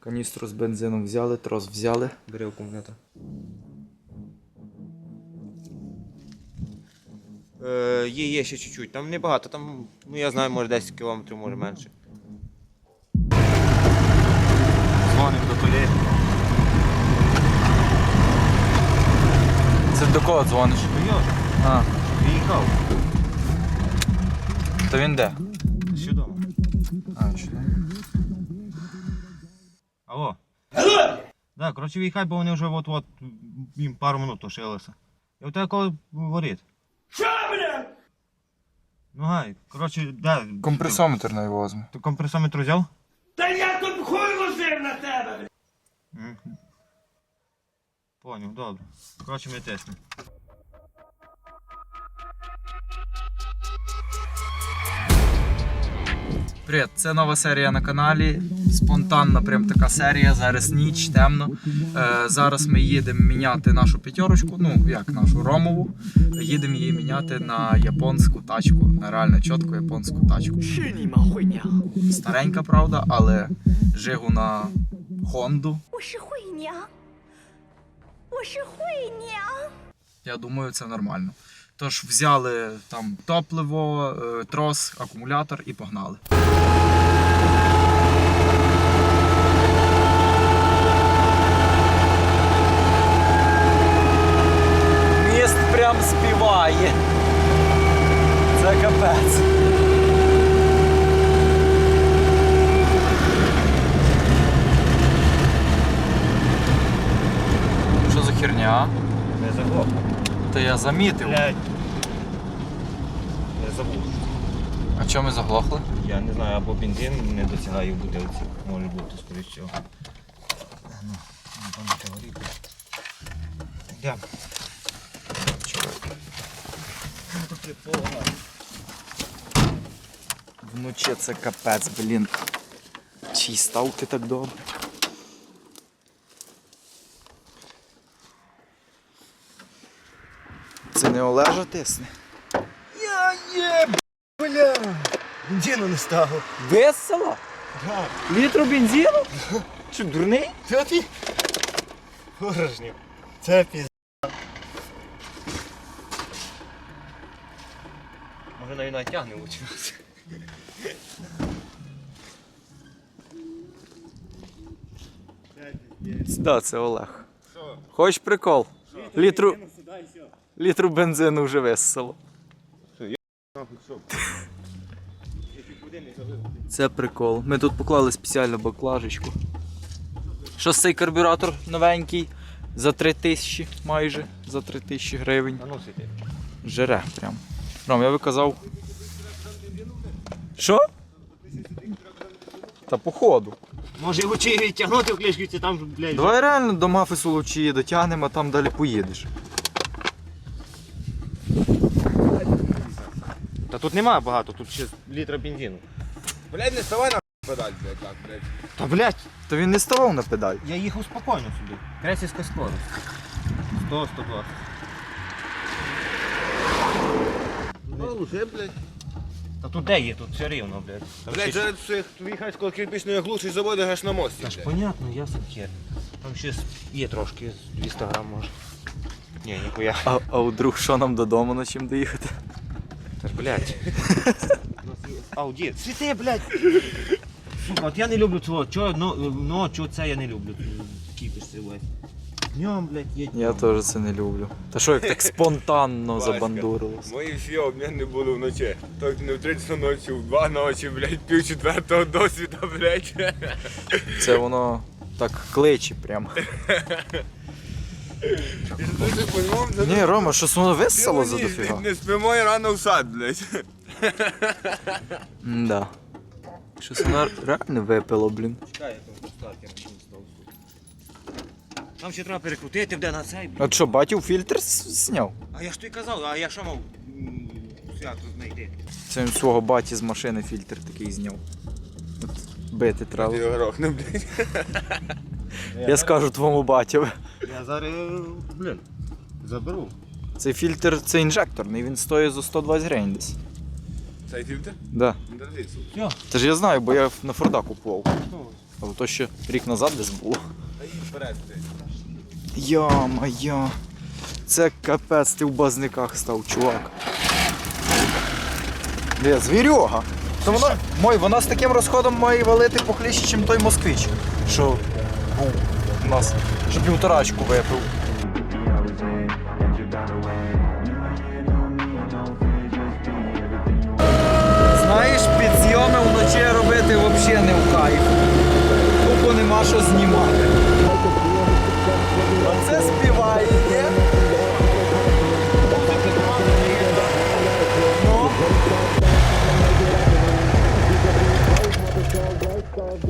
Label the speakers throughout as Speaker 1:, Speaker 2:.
Speaker 1: Каністру з бензином взяли, трос взяли.
Speaker 2: Бери акумулятор. Е, є, є ще чуть-чуть. Там небагато, там, ну я знаю, може 10 кілометрів, може менше. Дзвонив до колеги.
Speaker 1: Це до кого дзвониш?
Speaker 2: Йош,
Speaker 1: А,
Speaker 2: приїхав.
Speaker 1: то він де?
Speaker 2: Дома?
Speaker 1: А, що?
Speaker 2: Алло. Да, коротше, виїхай, бо вони вже от-от їм пару минут лишилося. І у тебе коли говорить? Що, блядь? Ну гай, коротше, да.
Speaker 1: Компресометр на його возьме.
Speaker 2: Ти компресометр взяв?
Speaker 3: Та я тут хуй ложив на тебе!
Speaker 2: Мгм. Поняв, добре. Коротше, ми тиснемо.
Speaker 1: Привіт, це нова серія на каналі. Спонтанна прям така серія. Зараз ніч, темно. Е, Зараз ми їдемо міняти нашу п'ятерочку, ну як нашу ромову. Їдемо її міняти на японську тачку, на реально чітку японську тачку. Старенька, правда, але жигу на Хонду. Я думаю, це нормально. Тож взяли там топливо, е, трос, акумулятор і погнали. Міст прям співає. Це капець. Що за херня?
Speaker 2: Не заглох.
Speaker 1: Та я замітив.
Speaker 2: Блядь. Не забув.
Speaker 1: А чому ми заглохли?
Speaker 2: Я не знаю, або бензин не досягає в бутилці. Може бути, скоріш всього. Ну, не пам'ятаю, горіти. Йдемо.
Speaker 1: Вночі це капець, блін. Чий ставки так добре. Це не Олежа тисне.
Speaker 2: Я є, бля! Бензину не стало.
Speaker 1: Весело? Літру бензину?
Speaker 2: Що, дурний?
Speaker 4: Що ти? Порожньо. Це піз...
Speaker 2: Може навіть натягне лучше.
Speaker 1: Да, це Олег. Хочеш прикол? Літру, літру бензину вже весело. Це прикол. Ми тут поклали спеціально баклажечку. Що цей карбюратор новенький? За 3 тисячі майже. За 3 тисячі гривень. Жере прям. Ром, я би казав. Що? Та походу.
Speaker 4: Може його чи відтягнути в клішківці, там, блядь,
Speaker 1: Давай реально до Мафису Лучії дотягнемо, а там далі поїдеш.
Speaker 2: Та тут немає багато, тут ще літра бензину.
Speaker 4: Блядь, не ставай на педаль, блядь, так, блядь.
Speaker 2: Та блядь,
Speaker 1: То він не ставав на педаль.
Speaker 2: я їхав спокійно собі. Кресівська скорость. 100, 120.
Speaker 4: Ну, уже, блядь.
Speaker 2: Та тут де є, тут все рівно, блядь. Там
Speaker 4: Блядь,
Speaker 2: ще-
Speaker 4: зараз всіх виїхати коло кирпичної глуші заводу аж на мості,
Speaker 2: Та ж
Speaker 4: блядь.
Speaker 2: понятно, я хер. Там ще є трошки, 200 грам може. Ні, ніхуя.
Speaker 1: А, а вдруг що нам додому на чим доїхати?
Speaker 2: Та ж, блядь. Ауді. Світи, блядь. Сука, от я не люблю цього. Чого, ну, ну, чого це я не люблю. Кіпиш цей весь. Днем, блядь, є
Speaker 1: Я теж це не люблю. Та що як так спонтанно
Speaker 4: Васька.
Speaker 1: забандурилось?
Speaker 4: Мої всі обміни були вночі. Так не в 30 ночі, в 2 ночі, блядь, пів четвертого досвіда, блядь.
Speaker 1: Це воно так кличе прям.
Speaker 4: І що ти по-ньому, це
Speaker 1: Ні, Рома, щось воно весело за дофіга.
Speaker 4: Не спимо і рано в сад, блядь.
Speaker 1: Да. Щось воно реально випило, блін.
Speaker 2: Чекай, я там не. Ще треба перекрутити, де на цей, блядь.
Speaker 1: От що, батів фільтр с- зняв?
Speaker 2: А я ж тобі казав, а я що мав м, свято знайти?
Speaker 1: Це він свого баті з машини фільтр такий зняв. От бити треба.
Speaker 4: Ти не, блядь.
Speaker 1: Я скажу твоєму батєві.
Speaker 2: Я зараз, блін, заберу.
Speaker 1: Цей фільтр це інжекторний, він стоїть за 120 гривень десь.
Speaker 4: Цей фільтр?
Speaker 1: Да.
Speaker 2: Все,
Speaker 1: Це ж я знаю, бо я на Форда купував. Але то ще рік назад десь було. Йо-моє. Це капець, ти в базниках став, чувак. Де, звірюга. То вона, мой, вона з таким розходом має валити похліще, ніж той москвич, що був у нас, що півторачку випив. Знаєш, підйоми вночі робити взагалі не в кайф. Тупо нема що знімати.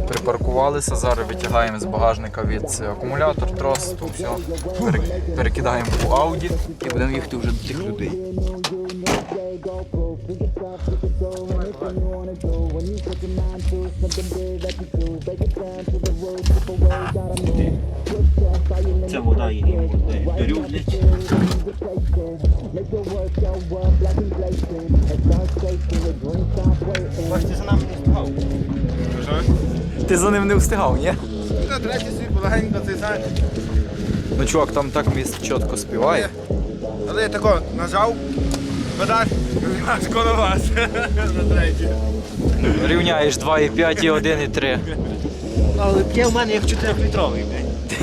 Speaker 1: Припаркувалися, зараз витягаємо з багажника від е, акумулятор, трос, то все. Пере- Перекидаємо в Audi і будемо їхати вже до тих людей.
Speaker 2: Це вода її дорюблять. Бачите, за нами не встигав.
Speaker 1: Ти за ним не встигав, ні?
Speaker 4: Ну, третій свій полегенько цей сайт.
Speaker 1: Ну чувак, там так міст чітко співає.
Speaker 4: Але я тако нажав, подаш, наш коло вас. На третій.
Speaker 1: Рівняєш 2,5 і 1,3.
Speaker 2: Але таке в мене як 4-літровий, блядь.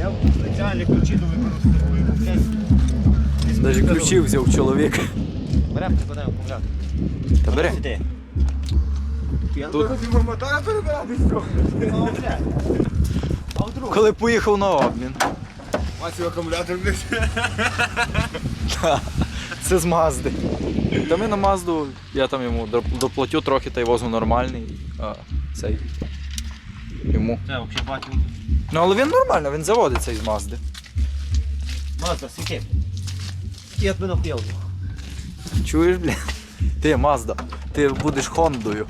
Speaker 2: Я спеціальні ключі до використовую.
Speaker 1: Навіть ключі взяв чоловік.
Speaker 2: Беремо, ти подав акумулятор.
Speaker 1: Та бери. Тут.
Speaker 4: Хотів мотора перебирати?
Speaker 2: А вдруг?
Speaker 1: Коли поїхав на обмін.
Speaker 4: Масів акумулятор, блядь.
Speaker 1: Це з Мазди. Та ми на Мазду, я там йому доплатю трохи та й возу нормальний. А цей. Йому.
Speaker 2: Це взагалі бачу.
Speaker 1: Ну але він нормально, він заводиться із Мазди.
Speaker 2: Мазда, світи. Я тебе нап'яв.
Speaker 1: Чуєш, бля? Ти Мазда, ти будеш Хондою.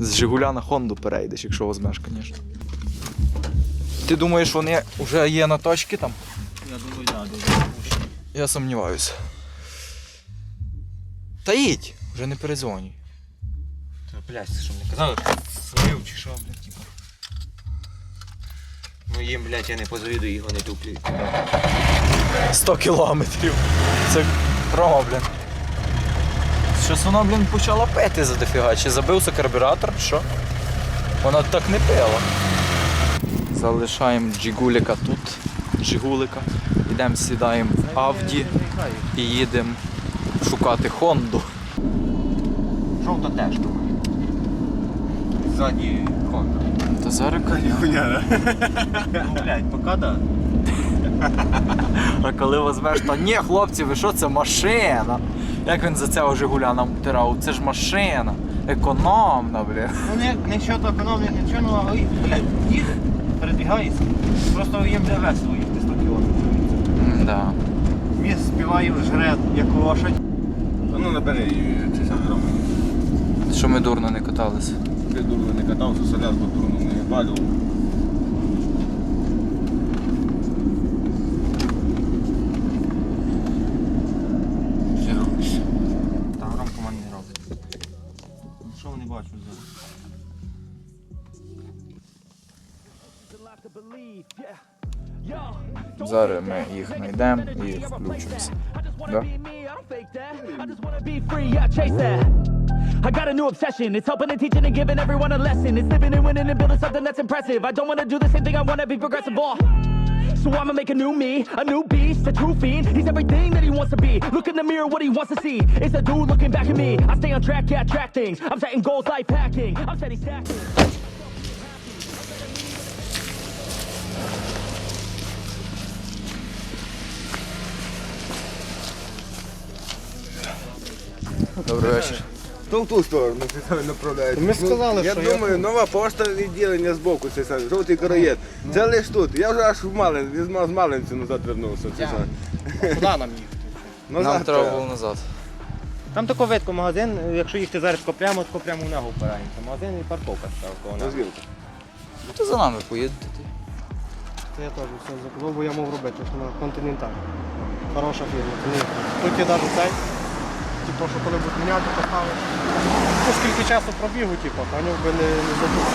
Speaker 1: З Жигуля на Хонду перейдеш, якщо візьмеш, звісно. Ти думаєш, вони вже є на точці там?
Speaker 2: Я думаю, да, дуже.
Speaker 1: Я сумніваюся. Та їдь, вже не перезвонюй.
Speaker 2: Та, блядь, що мені казали, сварив чи що, блядь, типа. Ну їм, блядь, я не позавідую, його не туплюють.
Speaker 1: 100 кілометрів. Це Рома, блін. Щось вона, блін, почала пити за дофіга. Чи забився карбюратор, що? Вона так не пила. Залишаємо джигуліка тут, джигулика. Йдемо сідаємо в Авді і їдемо шукати Хонду.
Speaker 2: Жовта теж думаю. Ззаді Honda.
Speaker 1: Та зараз
Speaker 4: Хуйня,
Speaker 2: Ну, блядь, поки да.
Speaker 1: А коли візьмеш, то ні, хлопці, ви що, це машина. Як він за цього Жигуля нам втирав? Це ж машина. Економна, блін.
Speaker 2: Ну не, не що то економних, нічого, ну, але, блядь, їх передвігається. Просто їм для весело їхати 100 кілометрів.
Speaker 1: Да.
Speaker 2: Міст співає, жре, як лошадь.
Speaker 4: Ну набери цей самий ром.
Speaker 1: Що ми дурно не каталися.
Speaker 4: Ти дурно не катався, соляску дурно не бачив.
Speaker 2: Зараз
Speaker 1: ми їх знайдемо і включимося. Да?
Speaker 5: I just wanna be free, yeah, chase that. I got a new obsession. It's helping and teaching and giving everyone a lesson. It's living and winning and building something that's impressive. I don't wanna do the same thing, I wanna be progressive. Oh. So I'ma make a new me, a new beast, a true fiend. He's everything that he wants to be. Look in the mirror, what he wants to see. It's a dude looking back at me. I stay on track, yeah, track things. I'm setting goals, life hacking. I'm steady stacking.
Speaker 1: Добрий вечір.
Speaker 4: То в ту сторону направляєш.
Speaker 2: Ми сказали,
Speaker 4: я
Speaker 2: що я-
Speaker 4: думаю, нова пошта відділення з боку, це саме, жовтий караєт. Це лиш тут. Я вже аж в Малин, з Ма- з Малинцю назад вернувся. Це саме.
Speaker 2: Куди нам їхати?
Speaker 4: Назад
Speaker 1: Нам треба було назад.
Speaker 2: Там тако видко магазин, якщо їхати зараз тако прямо, то прямо в нього впираємося. Магазин і парковка став коло нас.
Speaker 4: Розвілка.
Speaker 1: Ну то за нами поїдете.
Speaker 6: Це я теж все заказав, бо я мав робити що на континенталь. Хороша фірма. Тут є навіть цей. То, що коли будуть міняти, поставити. Ну, скільки часу пробігу, типу, поняв би не, не забув.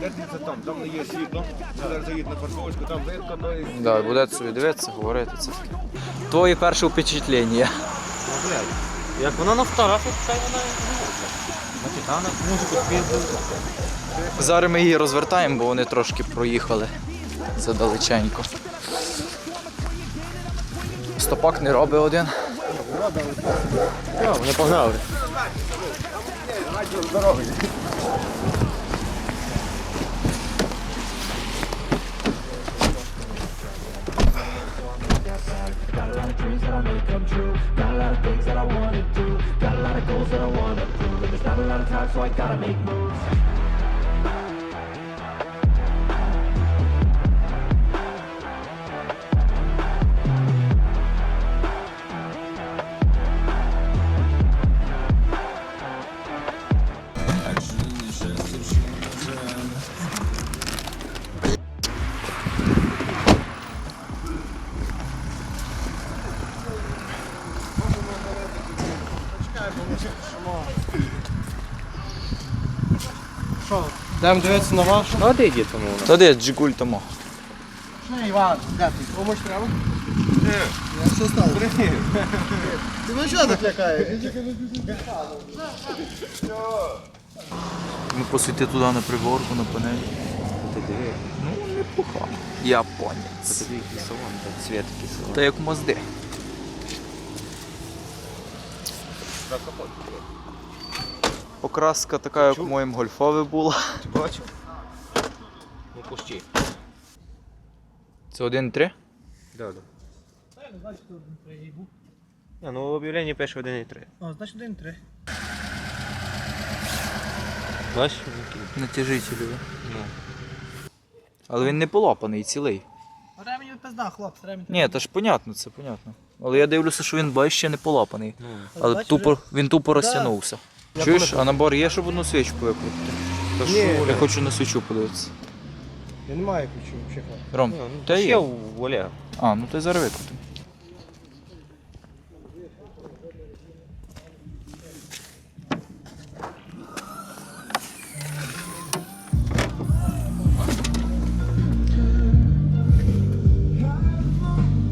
Speaker 4: Де ти це там? Там не є світло. Зараз заїдь на парковочку, там видко, то і
Speaker 1: Да, буде собі дивитися, говорити це таке. Твої перші впечатлення.
Speaker 2: Як вона на фотографії, хай вона. На титанах музику спіздили.
Speaker 1: Зараз ми її розвертаємо, бо вони трошки проїхали задалеченько. Стопак не робить один.
Speaker 2: Все, вони погнали.
Speaker 5: Got a lot of dreams that I make come true. Got a lot of things that I wanna do. Got a lot of goals that I wanna prove. And there's not a lot of time, so I gotta make moves.
Speaker 6: Йдемо дивитися на ваш?
Speaker 2: Ну, а де йде тому?
Speaker 1: Та де Джигуль тому?
Speaker 6: Що, Іван, де ти? Помощь треба? Ні. Що стало? Ти ви що так лякаєш?
Speaker 1: Ну, посвіти туди на приборку, на панель.
Speaker 2: Ти диви.
Speaker 1: Ну, непогано. Японець.
Speaker 2: Це тобі салон, так, світ якийсь.
Speaker 1: Та як мозди. Покраска така, як в моєму гольфові була.
Speaker 2: Ти бачив? Ну, пусти.
Speaker 1: Це 1.3?
Speaker 2: Да, да. Не, ну в об'явленні пише 1,3.
Speaker 6: А, значить один три.
Speaker 2: Бачиш, який?
Speaker 1: Натяжитель.
Speaker 2: Ну.
Speaker 1: Але він не полопаний, цілий.
Speaker 6: Ремені пизда, хлопці, ремені.
Speaker 1: Ні, то ж понятно, це понятно. Але я дивлюся, що він бачиш, ще не полапаний.
Speaker 2: Ну.
Speaker 1: Але
Speaker 6: бачиш,
Speaker 1: тупо, він тупо розтягнувся. Чуєш, а набор є, щоб одну свічку викрутити? Та
Speaker 6: Ні,
Speaker 1: що, я
Speaker 6: ні.
Speaker 1: хочу на свічу подивитися.
Speaker 6: Я не маю ключів, взагалі.
Speaker 1: Ром,
Speaker 2: Ну,
Speaker 1: та є.
Speaker 2: у Олега.
Speaker 1: А, ну ти зараз викрути.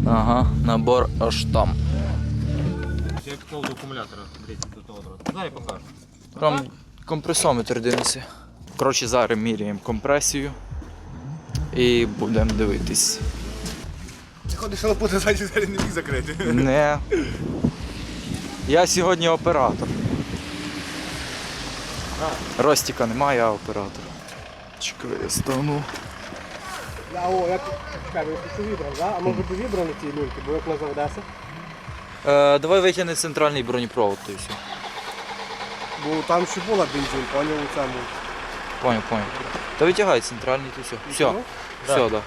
Speaker 1: Ага, набор аж там.
Speaker 2: Підклав до акумулятора, дивіться, до того одразу. Дай я покажу.
Speaker 1: Ром, компресометр дивися. Коротше, зараз міряємо компресію і будемо дивитись.
Speaker 4: Ти ходиш лопути ззаді, зараз не міг закрити.
Speaker 1: Не. Я сьогодні оператор. Ростіка немає, я оператор. Чекай, я стану.
Speaker 6: Я, о, як, чекай, ви вібрав, да? А може би вібрав на цій люльці, бо як не заведеться?
Speaker 1: Е, давай витягни центральний бронепровод, то і все.
Speaker 6: Бо там ще була бензин, поняв у цьому.
Speaker 1: Поняв, поняв. Та витягай центральний, то все. Все, все, да.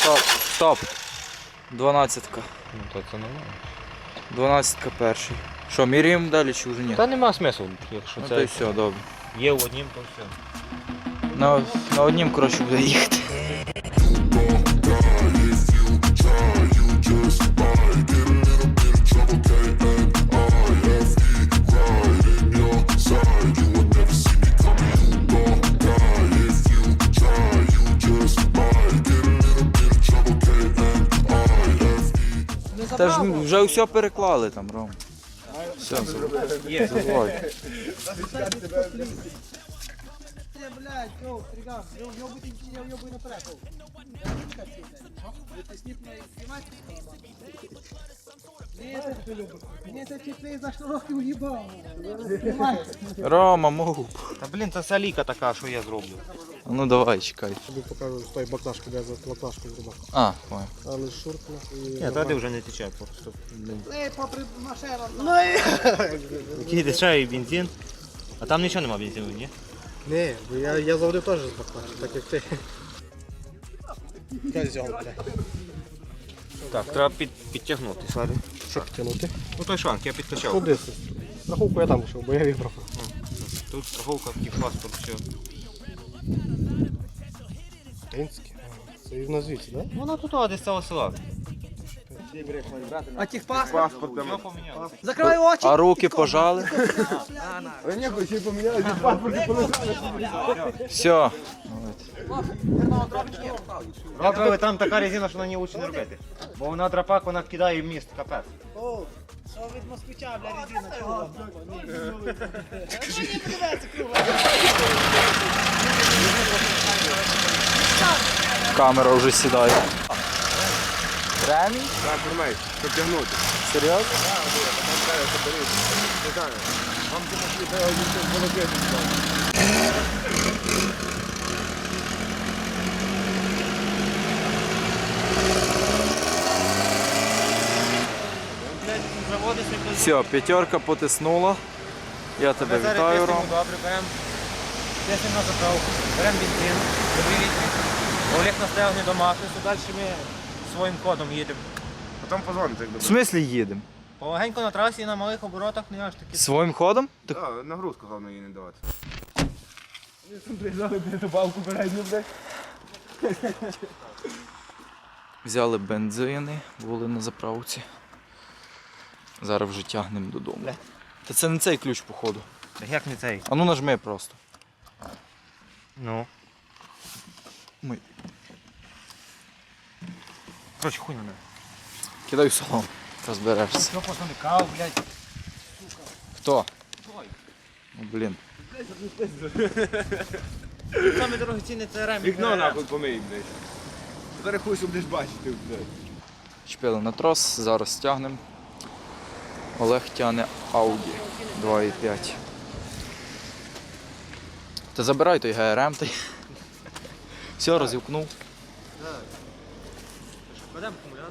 Speaker 1: Стоп, стоп. Дванадцятка.
Speaker 2: Ну, то це нормально.
Speaker 1: Дванадцятка перший. Що, міряємо далі чи вже ні?
Speaker 2: Та нема смислу, якщо
Speaker 1: Ну то і
Speaker 2: це
Speaker 1: все, добре.
Speaker 2: є в однім, то все.
Speaker 1: На, на однім, коротше, буде їхати. Та ж вже все переклали там, Ром. Все,
Speaker 2: Є.
Speaker 1: забувай.
Speaker 6: Блядь, йоу, стрігав, йобуй, йобуй наперед. Мені це чіпли за шнурок уїбав.
Speaker 1: Рома, мов.
Speaker 2: Та блін, це саліка така, що я зроблю.
Speaker 1: Ну давай, чекай.
Speaker 6: Тобі покажу з тої баклажки, де за баклажку зробив.
Speaker 1: А, понял.
Speaker 6: Але шуртно і...
Speaker 2: Ні, тоді вже не тече просто.
Speaker 6: Ей, попри машина.
Speaker 2: Який дешевий бензин. А там нічого нема бензину, ні?
Speaker 6: Ні, бо я, я завжди теж з баклажки, так як ти. Козьол, блядь.
Speaker 2: Так, треба під, підтягнути, Славі.
Speaker 6: Що підтягнути?
Speaker 2: Ну той шланг, я підкачав.
Speaker 6: Куди? Рахунку я там пішов, бо я вибрав.
Speaker 2: Тут страховка, паспорт, все.
Speaker 6: Українське. Це і назвіться, так?
Speaker 2: Вона тут а, десь цього села.
Speaker 1: А тих?
Speaker 4: Паспорт там.
Speaker 1: Закривай очі. А руки пожали.
Speaker 4: А ні, ще поміняли, паспорт полежали.
Speaker 1: Все.
Speaker 2: Завтра там така резина, що на ній лучше не робити. Бо вона драпак, вона кидає в міст, капець.
Speaker 6: Що від москвича, бля, резина, чого?
Speaker 1: Камера вже сідає. Ремінь?
Speaker 4: Так, формей, щоб тягнути.
Speaker 1: Серйозно?
Speaker 4: Вам тому треба їх волокити.
Speaker 1: Все, п'ятерка потиснула. Я тебе вітаю, Ром.
Speaker 2: Добре, беремо. Десять на заправку, беремо бензин, добрі. Олег настояв не до Максису, далі ми своїм ходом їдемо.
Speaker 4: Потім позвоните, як
Speaker 1: В
Speaker 4: добре.
Speaker 1: смислі їдемо?
Speaker 2: Полегенько на трасі на малих оборотах не аж таки.
Speaker 1: Своїм ходом? Так
Speaker 4: Так, нагрузку головне їй не давати.
Speaker 1: Взяли бензини, були на заправці. Зараз вже тягнемо додому. Та це не цей ключ, походу.
Speaker 2: Як не цей?
Speaker 1: А ну нажми просто.
Speaker 2: Ну.
Speaker 1: Ми.
Speaker 2: Короче, хуй на мене.
Speaker 1: Кидай в салон. Розберешся.
Speaker 2: Що пацани, кав, блядь.
Speaker 1: Хто? Ну, блін.
Speaker 2: Саме дорогоцінне це ремінь.
Speaker 4: Вікно нахуй помий, блядь. Зараз хуй, будеш бачити, блядь.
Speaker 1: Чіпили на трос, зараз тягнемо. Олег тягне Audi 2.5. Та забирай той ГРМ той. Все, розівкнув.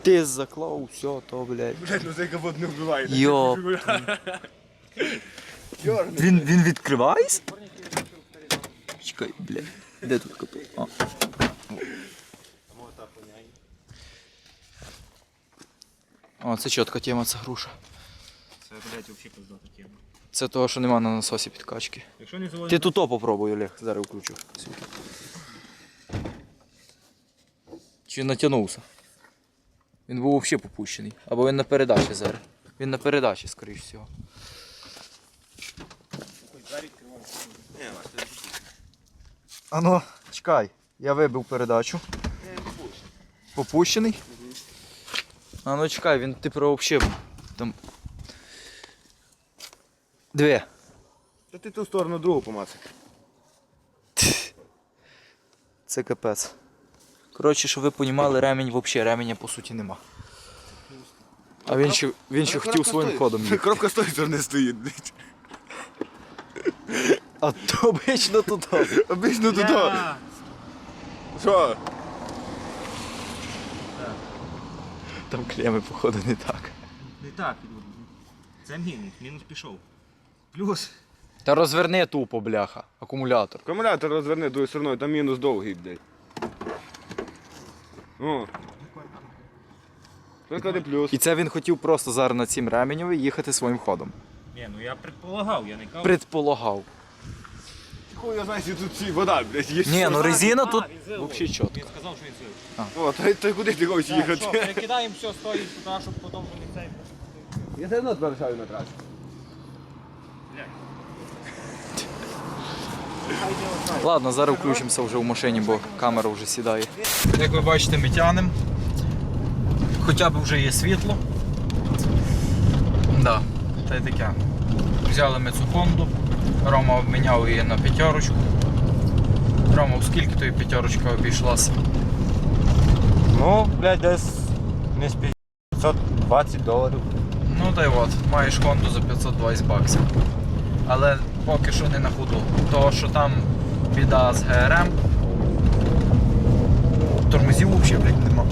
Speaker 1: Ти заклав, все, то, блядь.
Speaker 4: Блядь, ну цей капот не вбиває.
Speaker 1: Йоп. Він, він відкривається? Чекай, блядь. Де тут капот? А. О, це чітка тема, це груша.
Speaker 2: Це, блядь, взагалі пиздата тема.
Speaker 1: Це того, що нема на насосі підкачки.
Speaker 2: Якщо не заводити...
Speaker 1: Ти тут то попробуй, Олег, зараз включу. Чи натягнувся? Він був взагалі попущений. Або він на передачі зараз. Він на передачі, скоріш всього. Ано, чекай, я вибив передачу. Попущений? А ну чекай, він типу взагалі там. Дві.
Speaker 4: Та ти ту сторону другу помацай.
Speaker 1: Це капець. Коротше, щоб ви понімали, ремінь взагалі ременя по суті нема. А він ще, він ще хотів своїм ходом їхати.
Speaker 4: Кропка з тої сторони стоїть, блядь.
Speaker 1: А то обично тут.
Speaker 4: Обично туди. Що?
Speaker 1: Там клеми, походу, не так.
Speaker 2: Не так. Це мінус, мінус пішов. Плюс.
Speaker 1: Та розверни тупо, бляха, акумулятор.
Speaker 4: Акумулятор розверни тою стороною, там мінус довгий, блядь. О. Виклади плюс.
Speaker 1: І це він хотів просто зараз на цім ременєві їхати своїм ходом.
Speaker 2: Ні, ну я предполагав, я не кажу.
Speaker 1: Предполагав.
Speaker 4: Хуй, я знаю, що тут ці вода, блядь, є.
Speaker 1: Ні, ну резина тут
Speaker 2: він
Speaker 1: взагалі чітко.
Speaker 2: Він сказав, що він сил.
Speaker 4: О, та, та куди ти хочеш
Speaker 2: Що,
Speaker 4: їхати?
Speaker 2: перекидаємо все, стоїть туди, щоб потім вони цей.
Speaker 4: Я все одно залишаю на трасі.
Speaker 1: Ладно, зараз включимося вже в машині, бо камера вже сідає. Як ви бачите, ми тянемо. Хоча б вже є світло. Да, та й таке. Взяли ми цю Хонду. Рома обміняв її на п'ятерочку. Рома, скільки тої п'ятерочка обійшлася?
Speaker 2: Ну, блядь, десь не з 520 доларів.
Speaker 1: Ну та й от, маєш Хонду за 520 баксів. Але поки що не на ходу. Того, що там біда з ГРМ. Тормозів взагалі, блядь, нема.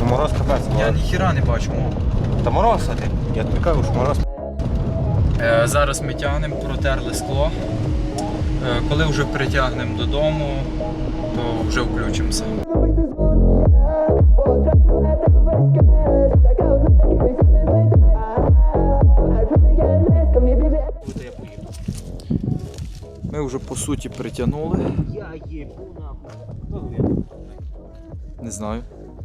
Speaker 2: Ну, мороз капець.
Speaker 1: Я ніхіра не бачу.
Speaker 2: Та мороз, а ти? Я тобі кажу, що мороз.
Speaker 1: Е, Зараз ми тягнемо, протерли скло. Е, Коли вже притягнемо додому, то вже включимося. Ми вже по суті притягнули.
Speaker 2: Я їбу нахуй.
Speaker 1: Не знаю.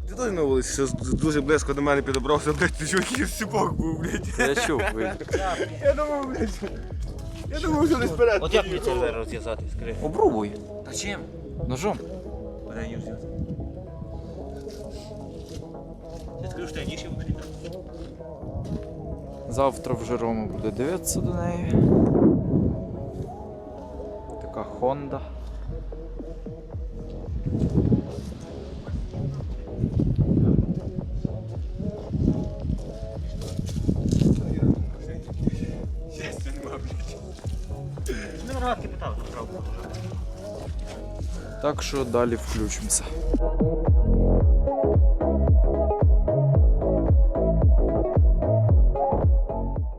Speaker 4: Ти теж на вулиці, що дуже близько до мене підобрався, блядь, ти чуваків сіпок був, блядь.
Speaker 1: Я чув. ви-
Speaker 4: Я думав, блядь. Я думав, що десь вперед.
Speaker 2: От як мені це зараз розв'язати скрив?
Speaker 1: Обрубуй.
Speaker 2: Та чим?
Speaker 1: Ножом.
Speaker 2: Бери ніж взяти. Я скажу, що я ніж йому.
Speaker 1: Завтра вже Рома буде дивитися до неї. Honda.
Speaker 2: Направо.
Speaker 1: Так що далі включимося.